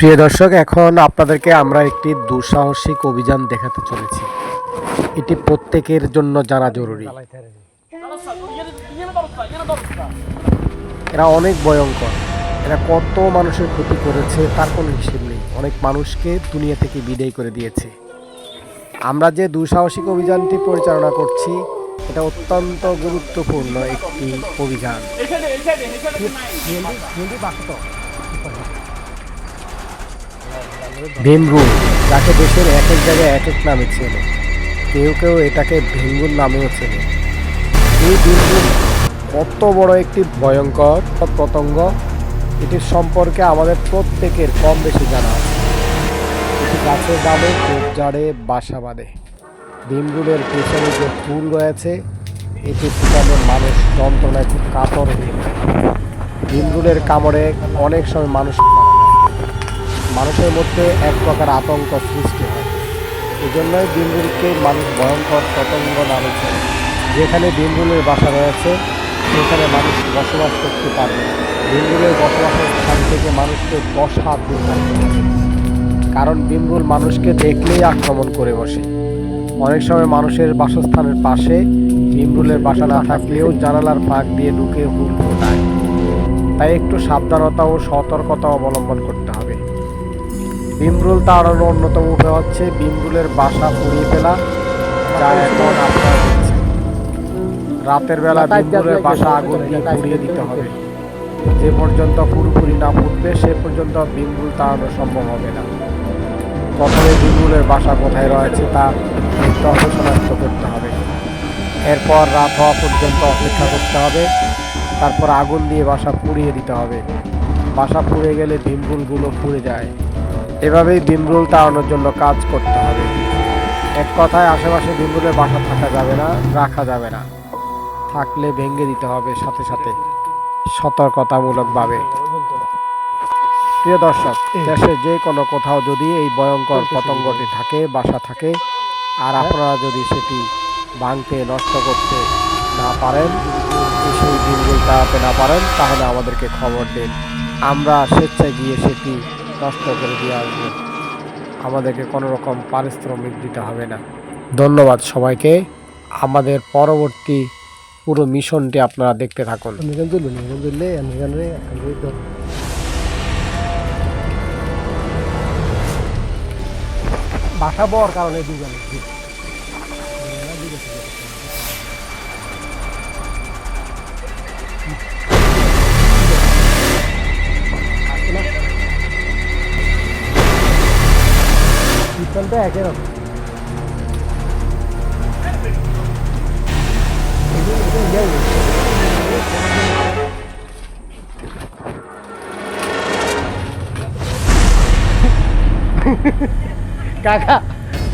প্রিয় দর্শক এখন আপনাদেরকে আমরা একটি দুঃসাহসিক অভিযান দেখাতে চলেছি এটি প্রত্যেকের জন্য জানা জরুরি এরা অনেক ভয়ঙ্কর এরা কত মানুষের ক্ষতি করেছে তার কোনো হিসেব নেই অনেক মানুষকে দুনিয়া থেকে বিদায় করে দিয়েছে আমরা যে দুঃসাহসিক অভিযানটি পরিচালনা করছি এটা অত্যন্ত গুরুত্বপূর্ণ একটি অভিযান ভীমরুল, যাকে দেশের এক এক জায়গায় এক এক নামে চেনে। কেউ কেউ এটাকে ভেঙ্গুর নামেও চেনে। এই ভীমরুল কত বড় একটি ভয়ঙ্কর পতঙ্গ এটির সম্পর্কে আমাদের প্রত্যেকের কম বেশি জানা আছে। এটি গাছের ডালে কোপ জাড়ে বাসা বাঁধে। ভীমরুলের পেছনে যে ফুল রয়েছে, এটি ফুটালে মানুষ যন্ত্রণায় খুব কাতর হয়ে ভীমরুলের কামড়ে অনেক সময় মানুষ। মানুষের মধ্যে এক প্রকার আতঙ্ক সৃষ্টি হয়। এই জন্যই বিন্দুলকে মানুষ ভয়ঙ্কর পতঙ্গ নামে যেখানে বিন্দুলের বাসা রয়েছে, সেখানে মানুষ বসবাস করতে পারবে বিন্দুলের বসবাসের স্থান থেকে মানুষকে হাত দূর কারণ বিন্দুল মানুষকে দেখলেই আক্রমণ করে বসে। অনেক সময় মানুষের বাসস্থানের পাশে বিমরুলের বাসা না থাকলেও জানালার ফাঁক দিয়ে ঢুকে হুল তাই একটু সাবধানতা ও সতর্কতা অবলম্বন করতে হবে। বিমরুল তাড়ানোর অন্যতম উপায় হচ্ছে। বিমরুলের বাসা পুড়িয়ে ফেলা। যা এখন আপনারা রাতের বেলা বিমরুলের বাসা আগুন দিয়ে পুড়িয়ে দিতে হবে। যে পর্যন্ত পুরোপুরি না ফুটবে সে পর্যন্ত বিমরুল তাড়ানো সম্ভব হবে না। প্রথমে বিমরুলের বাসা কোথায় রয়েছে তা তথ্য শনাক্ত করতে হবে। এরপর রাত হওয়া পর্যন্ত অপেক্ষা করতে হবে। তারপর আগুন দিয়ে বাসা পুড়িয়ে দিতে হবে। বাসা পুড়ে গেলে ভীমরুলগুলো পুড়ে যায়। এভাবেই ভীমরুল তাড়ানোর জন্য কাজ করতে হবে। এক কথায়, আশেপাশে ভীমরুলের বাসা থাকা যাবে না, রাখা যাবে না। থাকলে ভেঙে দিতে হবে সাথে সাথে, সতর্কতামূলকভাবে। প্রিয় দর্শক, দেশে যে কোনো কোথাও যদি এই ভয়ঙ্কর পতঙ্গটি থাকে, বাসা থাকে, আর আপনারা যদি সেটি ভাঙতে, নষ্ট করতে না পারেন সেই দিনগুলো তাড়াতে না পারেন, তাহলে আমাদেরকে খবর দিন। আমরা স্বেচ্ছায় গিয়ে সেটি নষ্ট করে দিয়ে আসবে। আমাদেরকে কোনো রকম পারিশ্রমিক দিতে হবে না। ধন্যবাদ সবাইকে। আমাদের পরবর্তী পুরো মিশনটি আপনারা দেখতে থাকুন। বাসা বর কারণে দুজন। সিস্টেমটা একই রকম এটা এটা ইয়াই কাকা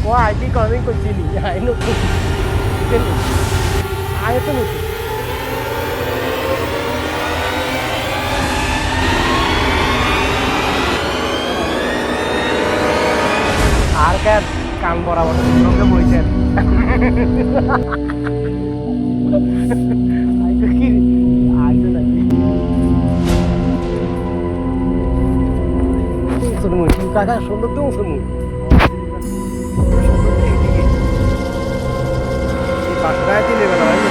ও আইটি কমিং করছিলি আই নতুন আয় কার কান বরাবর সঙ্গে বইছেন। কাকা সুন্দর তো শুনমু পাঁচটায় দিলে বেলা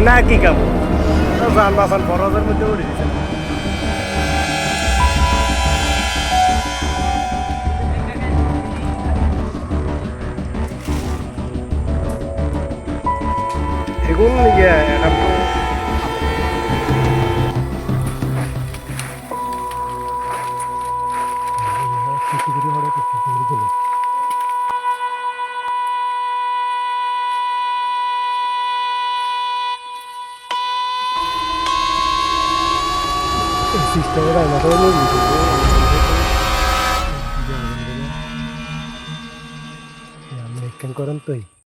না কি কাম? যান বাসান বরজের মধ্যে উঠে দিচ্ছেন সিস্টেমের আইনাটা হলো আমরা করেন তুই